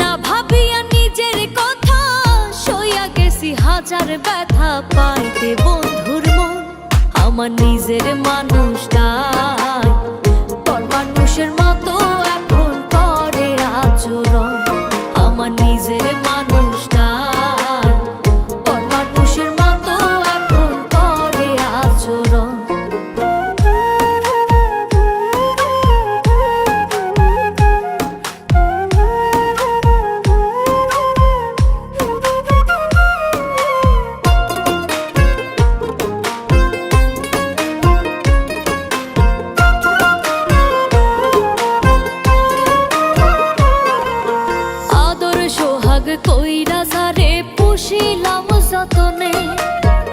না ভাবিয়া নিজের কথা গেছি হাজার ব্যথা পাইতে বন্ধুর মন আমার নিজের মানুষ। কইরা সারে পুষিলাম যতনে।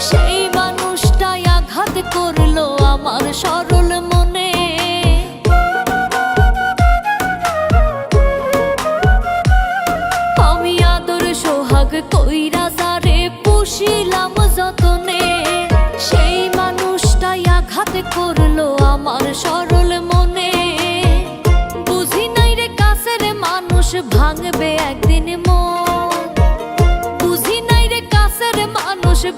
সেই মানুষটাই আঘাত করল আমার সরল মনে। আমি আদর সোহাগ কইরা সারে পুষিলাম যতনে। সেই মানুষটাই আঘাত করল আমার সরল মনে। বুঝি নাই রে কাছের মানুষ ভাঙবে একদিন মন।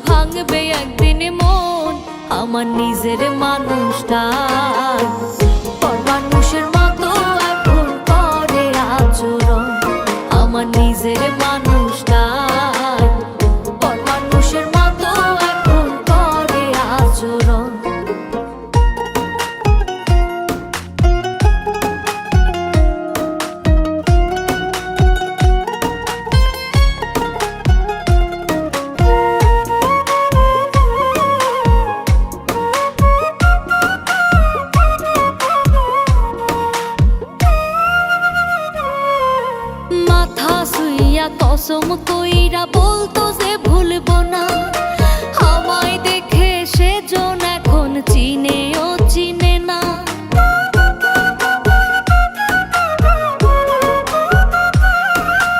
ভাঙবে একদিন মন আমার নিজের মানুষটা মানুষের মতো এখন করে আচরণ আমার নিজের মানুষটা সুইয়া কসম কইরা বলতো যে ভুলবো না। আমায় দেখে সে জন এখন চিনেও চিনে না।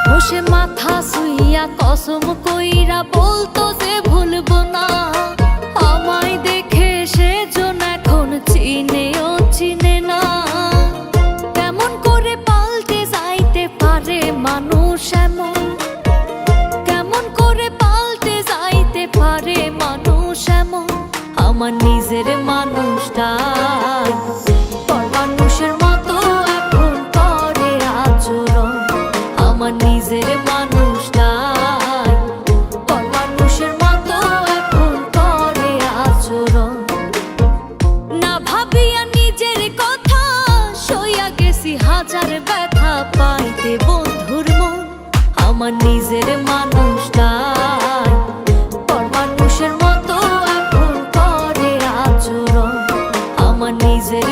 বসে মাথা সুইয়া কসম কইরা বলতো যে ভুলবো না। আমায় দেখে সে গেছি হাজার ব্যথা পাইতে বন্ধুর মন। আমার নিজের মানুষটা মানুষের মতো এখন করে আচরণ। আমার নিজের